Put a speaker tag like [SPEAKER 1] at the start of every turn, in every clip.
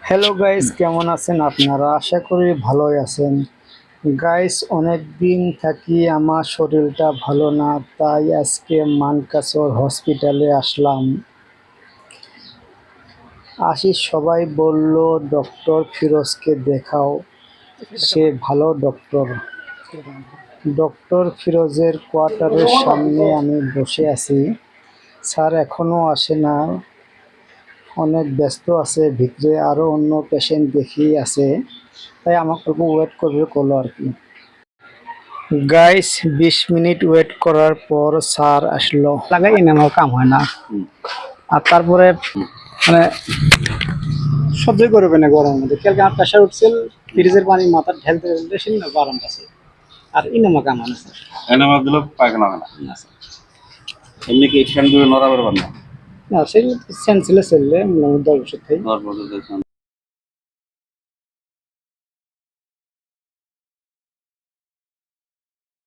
[SPEAKER 1] Hello guys কেমন আছেন আপনারা? আশা করি ভালোই আছেন। গাইস অনেক দিন থাকি আমার শরীরটা ভালো না, তাই আজকে মানকাসর হসপিটালে আসলাম। আসি সবাই বলল, ডক্টর ফিরোজকে দেখাও। সে ভালো ডক্টর। ডক্টর ফিরোজের কোয়ার্টারের সামনে আমি বসে আছি। স্যার এখনও আসে না। অনেক ব্যস্ত আছে ভিতরে আরও অন্য পেশেন্ট দেখি আছে। তাই আমাকে অল্প ওয়েট করবে করল আর কি। গাইস বিশ মিনিট ওয়েট করার পর স্যার আসলো। লাগাই আমার কাম হয় না। আর তারপরে মানে সহ্যই করবে না গরমের মধ্যে। কালকে আমার প্রেশার উঠছিল ফ্রিজের পানি মাথার ঢেলতে ঢেলতে সেই না গরম আছে। আর ইনামা কাম হয় না স্যার।
[SPEAKER 2] এনামা দিলে পায়খানা হয় না। এমনি কি স্ট্যান্ড করে নড়া বেরোবার না
[SPEAKER 1] সেন্সিলে সেললে মোটামুটি দশ বছর থেকে।
[SPEAKER 2] বছর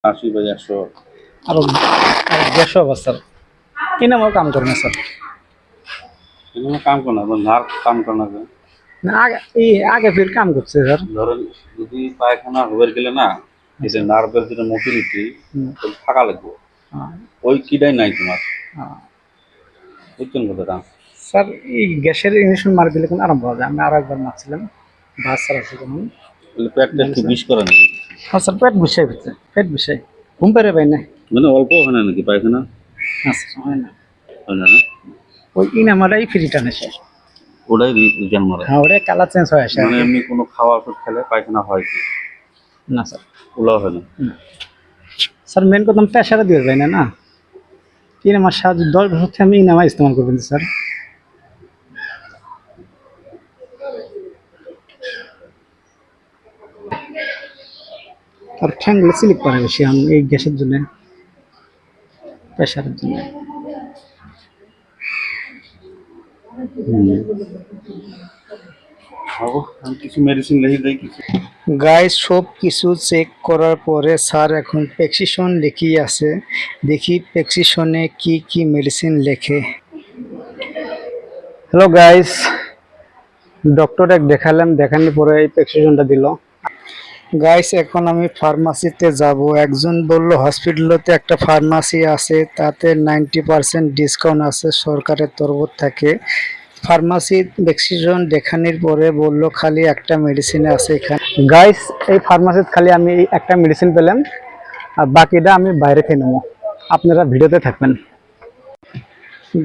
[SPEAKER 2] আশি একশো।
[SPEAKER 1] আরও দেড়শো কাম করে না স্যার।
[SPEAKER 2] এনামা কাম করে না নার কাম করে না
[SPEAKER 1] না আগে এই আগে ফির কাম করছে স্যার।
[SPEAKER 2] ধরেন যদি পায়খানা গেলে না এই যে নার্ভের যেটা মোটিলিটি ফাঁকা লাগবে।
[SPEAKER 1] হ্যাঁ,
[SPEAKER 2] ওই কিটাই নাই তোমার।
[SPEAKER 1] হ্যাঁ।
[SPEAKER 2] বুঝছেন কথাটা
[SPEAKER 1] স্যার এই গ্যাসের ইঞ্জেকশন মারি দিলে কোনো আরাম পাওয়া যায়। আমি আর একবার মারছিলাম। বাস স্যার আছে কেমন
[SPEAKER 2] পেটটা একটু বিষ করে নাকি?
[SPEAKER 1] হ্যাঁ স্যার পেট বিষয় হচ্ছে। পেট বিষয়। ঘুম পেরে পাই না।
[SPEAKER 2] মানে অল্প হয় না নাকি? পায়খানা?
[SPEAKER 1] না স্যার হয় না।
[SPEAKER 2] হয় না
[SPEAKER 1] ওই ইনামারাই ফ্রি টানেছে
[SPEAKER 2] ওটাই রিজেন মারে।
[SPEAKER 1] হ্যাঁ ওটা কালার চেঞ্জ হয়ে আসে
[SPEAKER 2] মানে এমনি কোনো খাওয়া ওষুধ খেলে পায়খানা হয় কি?
[SPEAKER 1] না স্যার।
[SPEAKER 2] ওলাও হয় না।
[SPEAKER 1] স্যার মেন কথা প্রেশারে দিয়ে যায় না না? ইনামার সাহায্য দশ বছর থেকে আমি ইনামা ইস্তেমাল করবেন স্যার। আর ঠ্যাংগুলো স্লিপ করে বেশি, আমি, এই গ্যাসের জন্য প্রেশারের জন্য।
[SPEAKER 2] হব আমি কিছু মেডিসিন লিখে দিই, কিছু
[SPEAKER 1] গাইস সব কিছু চেক করার পরে স্যার এখন প্রেসক্রিপশন লিখি আছে। দেখি প্রেসক্রিপশনে কি কি মেডিসিন লেখে। হ্যালো গাইস ডক্টর এক দেখালাম, দেখানোর পরে এই প্রেসক্রিপশনটা দিল। গাইস এখন আমি ফার্মাসিতে যাব। একজন বলল হসপিটালতে একটা ফার্মাসি আছে, তাতে নাইনটি পার্সেন্ট ডিসকাউন্ট আছে, সরকারের তরফ থেকে। ফার্মাসি প্রেসক্রিপশন দেখানোর পরে বলল, খালি একটা মেডিসিন আছে এখানে। গাইস, এই ফার্মাসিতে খালি আমি একটা মেডিসিন পেলাম। আর বাকিটা আমি বাইরে খেয়ে নেব। আপনারা ভিডিওতে থাকবেন।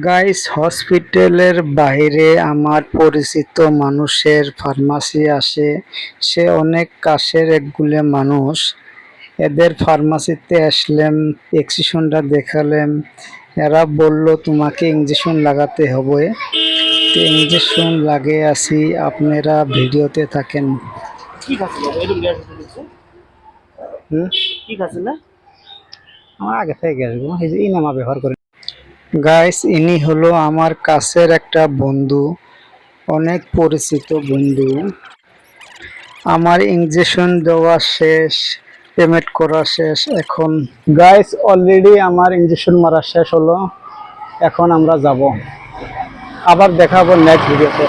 [SPEAKER 1] গাইস, হসপিটালের বাইরে আমার পরিচিত মানুষের ফার্মাসি আসে। সে অনেক কাশের একগুলো মানুষ। এদের ফার্মাসিতে আসলাম প্রেসক্রিপশনটা দেখালাম। এরা বলল, তোমাকে ইঞ্জেকশন লাগাতে হবে। তো ইঞ্জেকশন লাগে আসি আপনারা ভিডিওতে থাকেন। আমার আগে থেকে ইনামা ব্যবহার করেন। গাইস ইনি হলো আমার কাছের একটা বন্ধু অনেক পরিচিত বন্ধু। আমার ইঞ্জেকশন দেওয়া শেষ পেমেন্ট করা শেষ এখন। গাইস অলরেডি আমার ইঞ্জেকশন মারা শেষ হলো এখন আমরা যাব। আবার দেখাবো নেক্সট ভিডিওতে